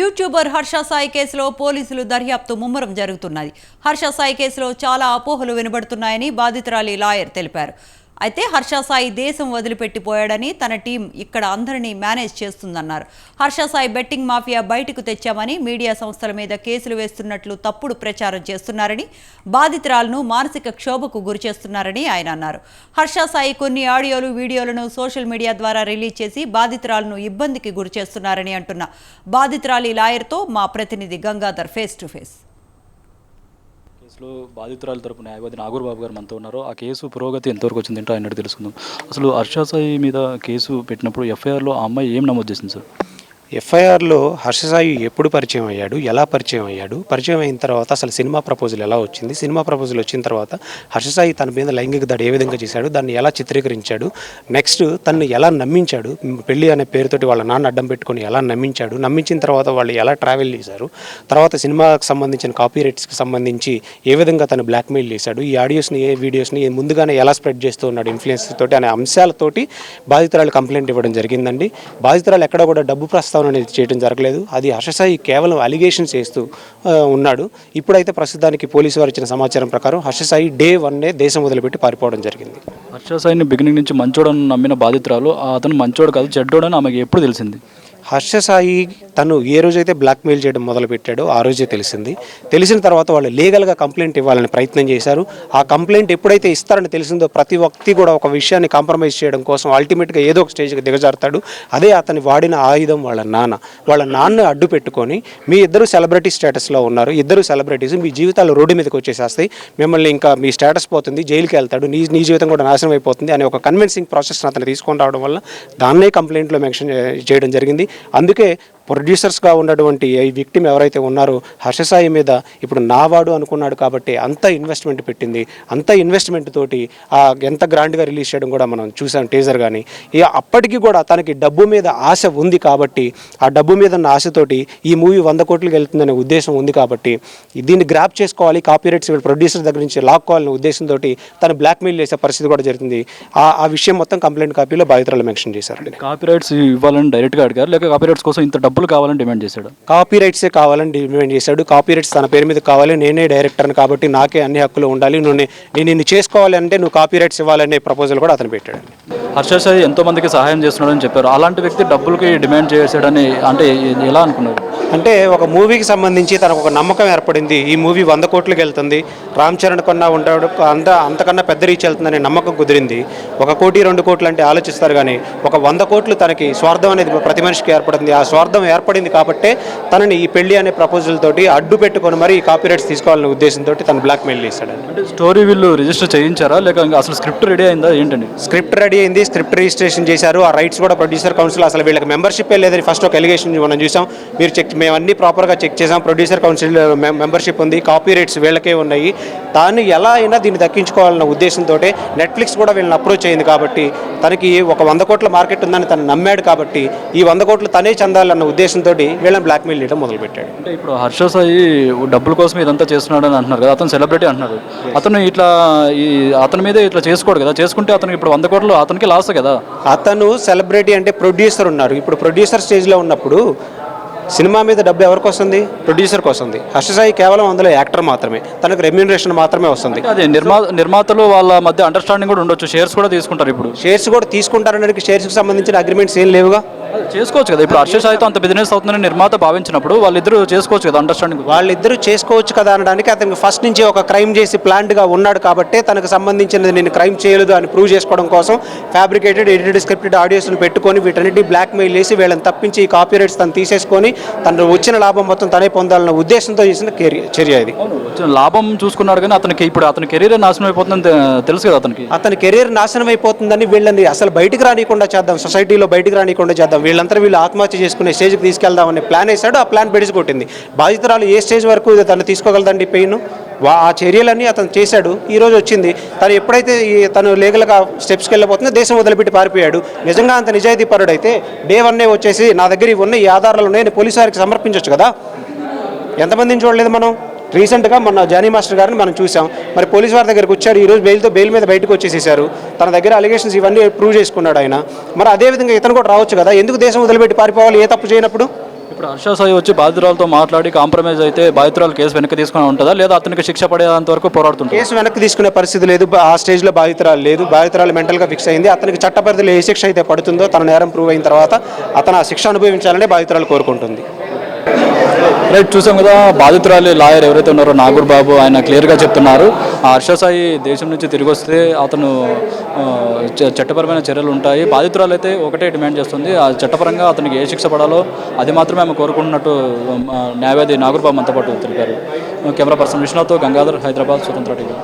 YouTuber Harsha Sai కేసులో పోలీసులు దర్యాప్తు ముమ్మరం జరుగుతున్నది. హర్ష సాయి కేసులో చాలా అపోహలు వినబడుతున్నాయని బాధితురాలి లాయర్ తెలిపారు. అయితే హర్ష సాయి దేశం వదిలిపెట్టిపోయాడని తన టీం ఇక్కడ అందరినీ మేనేజ్ చేస్తుందన్నారు. హర్ష సాయి బెట్టింగ్ మాఫియా బయటకు తెచ్చామని మీడియా సంస్థల మీద కేసులు వేస్తున్నట్లు తప్పుడు ప్రచారం చేస్తున్నారని బాధితురాలను మానసిక క్షోభకు గురిచేస్తున్నారని ఆయన అన్నారు. హర్ష సాయి కొన్ని ఆడియోలు వీడియోలను సోషల్ మీడియా ద్వారా రిలీజ్ చేసి బాధితురాలను ఇబ్బందికి గురిచేస్తున్నారని అంటున్న బాధితురాలి లాయర్తో మా ప్రతినిధి గంగాధర్ ఫేస్ టు ఫేస్. కేసులో బాధితురాల తరపు న్యాయవాది నాగూర్ బాబు గారు మనతో ఉన్నారు ఆ కేసు పురోగతి ఎంతవరకు వచ్చింది ఏంటో ఆయన తెలుసుకుందాం. అసలు హర్ష సాయి మీద కేసు పెట్టినప్పుడు ఎఫ్ఐఆర్లో ఆ అమ్మాయి ఏం నమోదు చేసింది సార్? ఎఫ్ఐఆర్లో హర్షసాయి ఎప్పుడు పరిచయం అయ్యాడు? ఎలా పరిచయం అయ్యాడు? పరిచయం అయిన తర్వాత అసలు సినిమా ప్రపోజల్ ఎలా వచ్చింది? సినిమా ప్రపోజల్ వచ్చిన తర్వాత హర్షసాయి తన మీద లైంగిక దాడి ఏ విధంగా చేశాడు? దాన్ని ఎలా చిత్రీకరించాడు? నెక్స్ట్ తను ఎలా నమ్మించాడు? పెళ్ళి అనే పేరుతోటి వాళ్ళ నాన్న అడ్డం పెట్టుకొని ఎలా నమ్మించాడు? నమ్మించిన తర్వాత వాళ్ళు ఎలా ట్రావెల్ చేశారు? తర్వాత సినిమాకి సంబంధించిన కాపీ రైట్స్కి సంబంధించి ఏ విధంగా తను బ్లాక్మెయిల్ చేశాడు? ఈ ఆడియోస్ని ఏ వీడియోస్ని ముందుగానే ఎలా స్ప్రెడ్ చేస్తూ ఉన్నాడు ఇన్ఫ్లుయెన్స్ తోటి అనే అంశాలతోటి బాధితురాలు కంప్లైంట్ ఇవ్వడం జరిగిందండి. బాధితురాలు ఎక్కడ కూడా డబ్బు ప్రస్తుతం ప్రస్తావన అనేది చేయడం జరగలేదు. అది హర్షసాయి కేవలం అలిగేషన్స్ చేస్తూ ఉన్నాడు. ఇప్పుడైతే ప్రస్తుతానికి పోలీసు వారు ఇచ్చిన సమాచారం ప్రకారం హర్షసాయి డే వన్నే దేశం వదిలిపెట్టి పారిపోవడం జరిగింది. హర్షసాయిని బిగినింగ్ నుంచి మంచోడని నమ్మిన బాధితురాలు అతను మంచోడు కాదు చెడ్డోడని ఆమెకి ఎప్పుడు తెలిసింది? హర్షసాయి తను ఏ రోజైతే బ్లాక్మెయిల్ చేయడం మొదలుపెట్టాడో ఆ రోజే తెలిసింది. తెలిసిన తర్వాత వాళ్ళు లీగల్గా కంప్లైంట్ ఇవ్వాలని ప్రయత్నం చేశారు. ఆ కంప్లైంట్ ఎప్పుడైతే ఇస్తారని తెలిసిందో ప్రతి వ్యక్తి కూడా ఒక విషయాన్ని కాంప్రమైజ్ చేయడం కోసం అల్టిమేట్గా ఏదో ఒక స్టేజ్కి దిగజారుతాడు. అదే అతని వాడిన ఆయుధం వాళ్ళ నాన్న. వాళ్ళ నాన్న అడ్డు పెట్టుకొని మీ ఇద్దరు సెలబ్రిటీ స్టేటస్లో ఉన్నారు. ఇద్దరు సెలబ్రిటీస్ మీ జీవితాలు రోడ్డు మీదకి వచ్చేసేస్తాయి. మిమ్మల్ని ఇంకా మీ స్టేటస్ పోతుంది జైలుకి వెళ్తాడు నీ నీ జీవితం కూడా నాశనం అయిపోతుంది అనే ఒక కన్విన్సింగ్ ప్రాసెస్ అతను తీసుకొని రావడం వల్ల దాన్నే కంప్లైంట్లో మెన్షన్ చేయడం జరిగింది. అందుకే ప్రొడ్యూసర్స్గా ఉన్నటువంటి ఈ విక్టిమ్ ఎవరైతే ఉన్నారో హర్షసాయి మీద ఇప్పుడు నావాడు అనుకున్నాడు కాబట్టి అంత ఇన్వెస్ట్మెంట్ పెట్టింది. అంత ఇన్వెస్ట్మెంట్ తోటి ఆ ఎంత గ్రాండ్గా రిలీజ్ చేయడం కూడా మనం చూసాం టీజర్ కానీ ఇక అప్పటికి కూడా తనకి డబ్బు మీద ఆశ ఉంది కాబట్టి ఆ డబ్బు మీద ఉన్న ఆశతోటి ఈ మూవీ వంద కోట్లకి వెళ్తుందనే ఉద్దేశం ఉంది కాబట్టి దీన్ని గ్రాప్ చేసుకోవాలి కాపీరైట్స్ ప్రొడ్యూసర్ దగ్గర నుంచి లాక్కోవాలనే ఉద్దేశంతో తను బ్లాక్మెయిల్ చేసే పరిస్థితి కూడా జరిగింది ఆ ఆ విషయం మొత్తం కంప్లైంట్ కాపీలో బాధితురాలు మెన్షన్ చేశారు. కాపీరైట్స్ ఇవ్వాలని డైరెక్ట్గా అడిగారు లేక కాపీరైట్స్ కోసం ఇంత డబ్బు డబ్బులు కావాలని డిమాండ్ చేశాడు. కాపీ రైట్సే కావాలని డిమాండ్ చేశాడు. కాపీ రైట్స్ తన పేరు మీద కావాలి. నేనే డైరెక్టర్ని కాబట్టి నాకే అన్ని హక్కులు ఉండాలి. నువ్వు నేను నిన్ను చేసుకోవాలి అంటే నువ్వు కాపీ రైట్స్ ఇవ్వాలనే ప్రపోజల్ కూడా అతను పెట్టాడు. హర్ష సాయి ఎంతో మందికి సహాయం చేస్తున్నాడని చెప్పారు. అలాంటి వ్యక్తి డబ్బులకి డిమాండ్ చేశాడని అంటే ఎలా అనుకున్నారు? అంటే ఒక మూవీకి సంబంధించి తనకు ఒక నమ్మకం ఏర్పడింది. ఈ మూవీ వంద కోట్లకి వెళ్తుంది. రామ్ చరణ్ కన్నా ఉంటాడు అంత అంతకన్నా పెద్ద రీచ్ వెళ్తుందనే నమ్మకం కుదిరింది. ఒక కోటి రెండు కోట్లు అంటే ఆలోచిస్తారు కానీ ఒక వంద కోట్లు తనకి స్వార్థం అనేది ప్రతి మనిషికి ఏర్పడింది. ఆ స్వార్థం ఏర్పడింది కాబట్టే తనని ఈ పెళ్ళి అనే ప్రపోజల్ తోటి అడ్డు పెట్టుకొని మరి ఈ కాపీ రైట్స్ తీసుకోవాలనే ఉద్దేశంతో తను బ్లాక్మెయిల్ చేశాడు. అంటే స్టోరీ వీళ్ళు రిజిస్టర్ చేయించారా? లేక అసలు స్క్రిప్ట్ రెడీ అయిందా? ఏంటండి? స్క్రిప్ట్ రెడీ అయింది స్క్రిప్ట్ రిజిస్ట్రేషన్ చేశారు. ఆ రైట్స్ కూడా ప్రొడ్యూసర్ కౌన్సిల్ అసలు వీళ్ళకి మెంబర్షిప్ లేదని ఫస్ట్ ఒక ఎలిగేషన్ మనం చూసాం. మీరు చెక్ మేము అన్ని ప్రాపర్గా చెక్ చేసాం. ప్రొడ్యూసర్ కౌన్సిల్ మెంబర్షిప్ ఉంది. కాపీ రైట్స్ వీళ్ళకే ఉన్నాయి. దాన్ని ఎలా అయినా దీన్ని దక్కించుకోవాలన్న ఉద్దేశంతో నెట్ఫ్లిక్స్ కూడా వీళ్ళని అప్రోచ్ అయింది కాబట్టి తనకి ఒక వంద కోట్ల మార్కెట్ ఉందని తను నమ్మాడు కాబట్టి ఈ వంద కోట్లు తనే చెందాలన్న ఉద్దేశంతో వీళ్ళని బ్లాక్మెయిల్ చేయడం మొదలుపెట్టాడు. అంటే ఇప్పుడు హర్ష సాయి డబ్బుల కోసం ఇదంతా చేస్తున్నాడు అని అంటున్నారు కదా అతను సెలబ్రిటీ అంటున్నారు. అతను ఇట్లా ఈ అతని మీద ఇట్లా చేసుకోడు కదా చేసుకుంటే అతనికి ఇప్పుడు వంద కోట్లు అతనికి లాస్ కదా. అతను సెలబ్రిటీ అంటే ప్రొడ్యూసర్ ఉన్నారు. ఇప్పుడు ప్రొడ్యూసర్ స్టేజ్లో ఉన్నప్పుడు సినిమా మీద డబ్బు ఎవరికి వస్తుంది? ప్రొడ్యూసర్కి వస్తుంది. హర్షసాయి కేవలం అందులో యాక్టర్ మాత్రమే. తనకు రెమ్యూనరేషన్ మాత్రమే వస్తుంది. అదే నిర్మా నిర్మాతలు వాళ్ళ మధ్య అండర్స్టాండింగ్ కూడా ఉండొచ్చు. షేర్స్ కూడా తీసుకుంటారు ఇప్పుడు. షేర్స్ కూడా తీసుకుంటారనడానికి షేర్స్కి సంబంధించిన అగ్రిమెంట్స్ ఏం లేవుగా? చేసుకోవచ్చు కదా. ఇప్పుడు హర్ష సాయితో అంత బిజినెస్ అవుతుందని నిర్మాత భావించినప్పుడు వాళ్ళిద్దరూ చేసుకోవచ్చు కదా అండర్స్టాండింగ్ వాళ్ళిద్దరూ చేసుకోవచ్చు కదా అనడానికి అతనికి ఫస్ట్ నుంచి ఒక క్రైమ్ చేసి ప్లాన్డ్గా ఉన్నాడు కాబట్టి తనకు సంబంధించినది నేను క్రైమ్ చేయలేదు అని ప్రూవ్ చేసుకోవడం కోసం ఫ్యాబ్రికేటెడ్ ఎడిటెడ్ స్క్రిప్టెడ్ ఆడియోస్ని పెట్టుకొని వీటన్నిటి బ్లాక్మెయిల్ చేసి వీళ్ళని తప్పించి ఈ కాపీ రైట్స్ తను తీసేసుకొని తను వచ్చిన లాభం మొత్తం తనే పొందాలన్న ఉద్దేశంతో చేసిన చర్య ఇది. వచ్చిన లాభం చూసుకున్నాడు కానీ అతనికి ఇప్పుడు అతని కెరీర్ నాశనం అయిపోతుందని తెలుసు కదా అతనికి. అతని కెరీర్ నాశనం అయిపోతుందని వీళ్ళని అసలు బయటికి రానియకుండా చేద్దాం సొసైటీలో బయటికి రానియకుండా చేద్దాం వీళ్ళంతా వీళ్ళు ఆత్మహత్య చేసుకునే స్టేజ్కి తీసుకెళ్దామనే ప్లాన్ వేశాడు ఆ ప్లాన్ బెడిసి కొట్టింది బాధితురాలు ఏ స్టేజ్ వరకు తను తీసుకోగలదండి పెయిన్? ఆ చర్యలన్నీ అతను చేశాడు. ఈరోజు వచ్చింది. తను ఎప్పుడైతే ఈ తను లీగల్గా స్టెప్స్కి వెళ్ళిపోతుందో దేశం వదిలిపెట్టి పారిపోయాడు. నిజంగా అంత నిజాయితీ పరుడైతే డే వన్నే వచ్చేసి నా దగ్గర ఇవి ఈ ఆధారాలు ఉన్నాయి నేను పోలీసు వారికి సమర్పించవచ్చు కదా? ఎంతమందిని చూడలేదు మనం? రీసెంట్గా మొన్న జానీ మాస్టర్ గారిని మనం చూసాం మరి పోలీస్ వారి దగ్గరికి వచ్చాడు. ఈ రోజు బెయిల్తో బెయిల్ మీద బయటకు వచ్చేసేసారు. తన దగ్గర అలిగేషన్స్ ఇవన్నీ ప్రూవ్ చేసుకున్నాడు ఆయన. మరి అదే విధంగా ఇతను కూడా రావచ్చు కదా? ఎందుకు దేశం వదిలిపెట్టి పారిపోవాలి? ఏ తప్పు చేయనప్పుడు? ఇప్పుడు హర్ష సాయి వచ్చి బాధితురాలతో మాట్లాడి కాంప్రమైజ్ అయితే బాధితురాలు కేసు వెనక్కి తీసుకుని ఉంటుందా? లేదా అతనికి శిక్ష పడేంత వరకు పోరాడుతుంటారు కేసు వెనక్కి తీసుకునే పరిస్థితి లేదు. ఆ స్టేజ్లో బాధితురాలు లేదు. బాధితురాలు మెంటల్గా ఫిక్స్ అయింది. అతనికి చట్టపరిధిలో ఏ శిక్ష అయితే పడుతుందో తన నేరం ప్రూవ్ అయిన తర్వాత అతను ఆ శిక్ష అనుభవించాలని బాధితురాలు కోరుకుంటుంది. రైట్ చూసాం కదా బాధితురాలి లాయర్ ఎవరైతే ఉన్నారో నాగూర్ బాబు ఆయన క్లియర్గా చెప్తున్నారు. ఆ హర్ష సాయి దేశం నుంచి తిరిగి వస్తే అతను చ- చట్టపరమైన చర్యలు ఉంటాయి. బాధితురాలు అయితే ఒకటే డిమాండ్ చేస్తుంది. ఆ చట్టపరంగా అతనికి ఏ శిక్ష పడాలో అది మాత్రమే ఆమె కోరుకుంటున్నట్టు న్యాయవాది నాగూర్ బాబు అంతపాటు తెలిపారు. కెమెరా పర్సన్ విష్ణుతో గంగాధర్ హైదరాబాద్ స్వతంత్ర టీవీ.